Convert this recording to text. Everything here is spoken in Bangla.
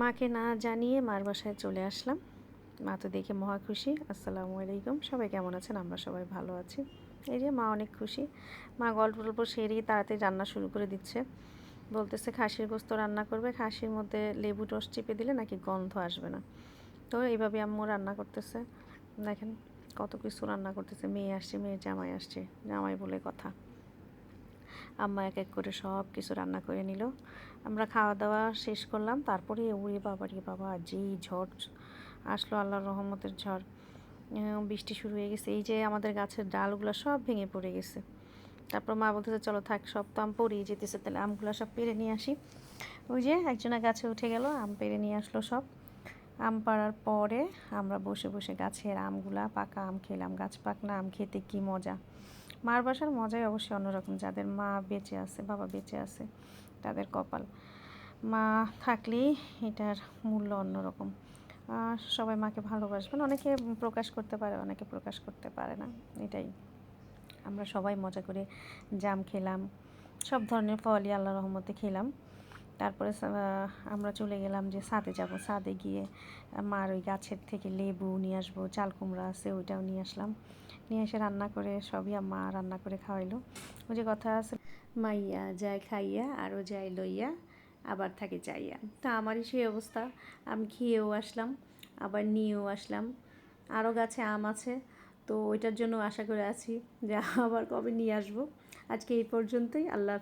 মাকে না জানিয়ে মার বাসায় চলে আসলাম। মা তো দেখে মহা খুশি। আসসালামু আলাইকুম। সবাই কেমন আছেন? আমরা সবাই ভালো আছি। এই যে মা অনেক খুশি। মা গল্প টল্প সেরেই তাড়াতাড়ি রান্না শুরু করে দিচ্ছে। বলতেছে, খাসির গোস্ত রান্না করবে। খাসির মধ্যে লেবু টস চেপে দিলে নাকি গন্ধ আসবে না। তো এইভাবে আম্মু রান্না করতেছে। দেখেন কত কিছু রান্না করতেছে। মেয়ে আসছে, মেয়ের জামাই আসছে। জামাই বলে কথা। আম্মা এক এক করে সব কিছু রান্না করে নিল। আমরা খাওয়া দাওয়া শেষ করলাম, তারপরে উড়ে বাবা রে বাবা, যেই ঝড় আসলো আল্লাহর রহমতের ঝড় বৃষ্টি শুরু হয়ে গেছে। এই যে আমাদের গাছের ডালগুলো সব ভেঙে পড়ে গেছে। তারপর মা বলতেছে, চলো থাক, সব তো আম পড়েই যেতেছে, তাহলে আমগুলো সব পেরে নিয়ে আসি। ওই যে একজনের গাছে উঠে গেল, আম পেরে নিয়ে আসলো সব। আম পাড়ার পরে আমরা বসে বসে গাছের আমগুলা, পাকা আম খেলাম, গাছ পাকনা আম খেতে কি মজা। মার বাসার মজাই অবশ্যই অন্যরকম, যাদের মা বেঁচে আছে, বাবা বেঁচে আছে, তাদের কপাল। মা থাকলেই এটার মূল্য অন্যরকম। সবাই মাকে ভালোবাসবেন অনেকে প্রকাশ করতে পারে, অনেকে প্রকাশ করতে পারে না, এটাই। আমরা সবাই মজা করে জাম খেলাম, সব ধরনের ফলই আল্লাহ রহমতে খেলাম। তারপরে আমরা চলে গেলাম যে ছাদে যাব। ছাদে গিয়ে মার ওই গাছের থেকে লেবু নিয়ে আসব, চাল কুমড়া আছে, ওইটাও নিয়ে আসলাম। নিয়ে এসে রান্না করে সবই মা রান্না করে খাওয়াইলো। ওই যে কথা আছে, মাইয়া যায় খাইয়া আরও যায় লইয়া আবার থাকে চাইয়া। তা আমারই সেই অবস্থা। আমি খেয়েও আসলাম, আবার নিয়েও আসলাম। আরও গাছে আম আছে, তো ওইটার জন্য আশা করে আছি যে আবার কবে নিয়ে আসব। আজকে এই পর্যন্তই, আল্লাহ।